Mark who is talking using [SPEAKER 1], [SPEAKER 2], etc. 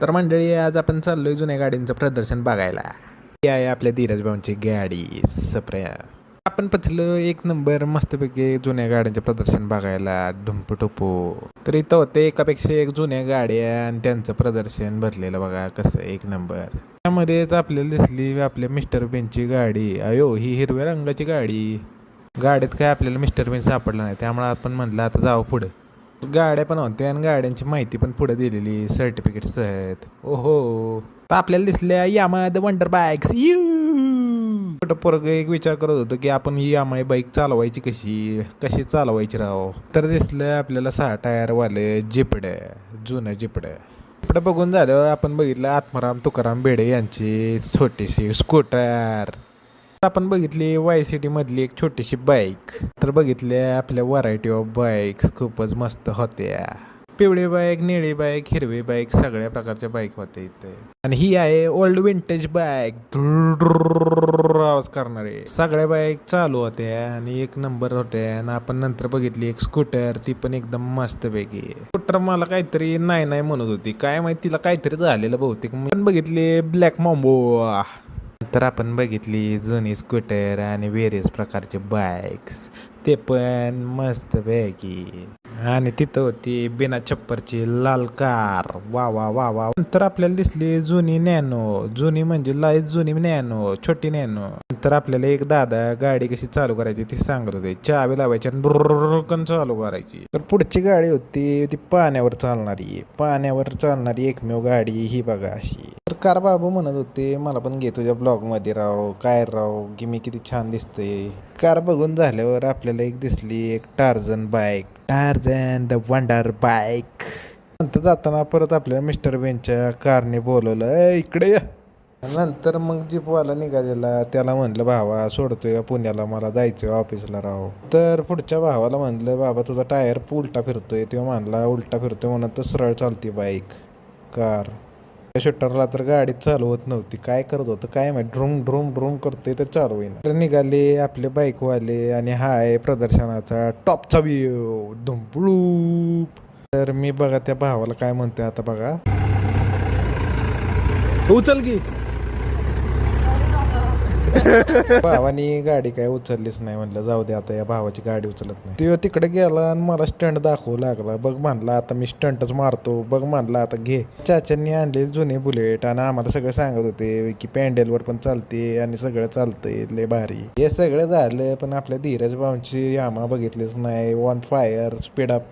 [SPEAKER 1] तर मंडळी आज आपण चाललोय जुन्या गाडींचं प्रदर्शन बघायला. ही आहे आपल्या धीरज भाऊंची गाडी सप्रया. आपण पचलो एक नंबर मस्तपैकी जुन्या गाड्यांचे प्रदर्शन बघायला ढुंपू तर इथं होते एकापेक्षा एक जुन्या गाड्या आणि त्यांचं प्रदर्शन भरलेलं बघा कसं एक नंबर. त्यामध्येच आपल्याला दिसली आपल्या मिस्टर बेनची गाडी. अयो ही हिरव्या रंगाची गाडी. गाडीत काय आपल्याला मिस्टर बेन सापडला नाही त्यामुळे आपण म्हणलं आता जावं पुढं. गाड्या पण होत्या आणि गाड्यांची माहिती पण पुढे दिलेली. सर्टिफिकेट्स आहेत. ओहो. तर आपल्याला दिसल्या यामा द वंडर बाईक्स यू छोटं पोरग एक विचार करत होतं की आपण ही यामाई बाईक चालवायची कशी? कशी चालवायची राव? तर दिसलं आपल्याला सहा टायरवाले जिपडे जुन्या जिपडे जिपडं बघून झालं आपण बघितलं आत्माराम तुकाराम बेडे यांची छोटीशी स्कूटर आपण बघितली वाय सिटी मधली एक छोटीशी बाईक तर बघितले आपल्या व्हरायटी ऑफ बाईक्स खूपच मस्त होत्या. पिवळी बाईक निळी बाईक हिरवी बाईक सगळ्या प्रकारच्या बाईक होत्या इथे. आणि ही आहे ओल्ड विंटेज बाईक आवाज करणारे सगळ्या बाईक चालू होत्या आणि एक नंबर होत्या आणि आपण नंतर बघितली एक स्कूटर ती पण एकदम मस्त पैकी स्कूटर मला काहीतरी नाही नाही म्हणत होती काय माहिती तिला काहीतरी झालेलं बहुतेक पण बघितली ब्लॅक मॉम्बो तर आपण बघितली जुनी स्कूटर आणि वेरियस प्रकारचे बाईक्स ते पण मस्त पैकी आणि तिथं होती बिना छप्परची लाल कार वा वा वा वा. नंतर आपल्याला दिसली जुनी नॅनो. जुनी म्हणजे लाइट जुनी नॅनो. छोटी नॅनो. नंतर आपल्याला एक दादा गाडी कशी चालू करायची ती सांगत होते. चावी लावायची आणि बुर्रकन चालू करायची. तर पुढची गाडी होती ती पाण्यावर चालणारी. पाण्यावर चालणारी एकमेव गाडी ही बघा अशी. कार बाबू म्हणत होते. मला पण घे तुझ्या ब्लॉगमध्ये राव. काय राव? की मी किती छान दिसते कार बघून झाल्यावर आपल्याला एक दिसली एक Tarzan bike Tarzan the wonder bike नंतर जाताना परत आपल्या मिस्टर बेनच्या कारने बोलवलं "ए, इकडे या. नंतर मग जीपवाला निघालेला. त्याला म्हणलं भावा सोडतोय का पुण्याला? मला जायचंय ऑफिसला राव. तर पुढच्या भावाला म्हणलं बाबा तुझा टायर उलटा फिरतोय. तेव्हा म्हणला उलटा फिरतोय म्हणून तर सरळ चालती बाईक कार. शूटरला तर गाडी चालवत नव्हती. काय करत होतं काय माहिती. ड्रुम ड्रूम ड्रुम करते तर चालू होईना. तर निघाले आपले बाईकवाले आणि हा आहे प्रदर्शनाचा टॉपचा व्ह्यू धुंपळूप तर मी बघा त्या भावाला काय म्हणते आता बघा. उचल की. भावानी गाडी काय उचललीच नाही म्हणलं जाऊ दे आता या भावाची गाडी उचलत नाही. तो तिकडे गेला आणि मला स्टंट दाखवू लागला. बघ म्हणला आता मी स्टंटच मारतो. बघ म्हणला आता घे. चाच्यांनी आणले जुने बुलेट आणि आम्हाला सगळं सांगत होते की पॅन्डेलवर पण चालते आणि सगळं चालतंय लय भारी. हे सगळं झालं पण आपल्या धीरज भाऊंची यामा बघितलीच नाही. One fire speed up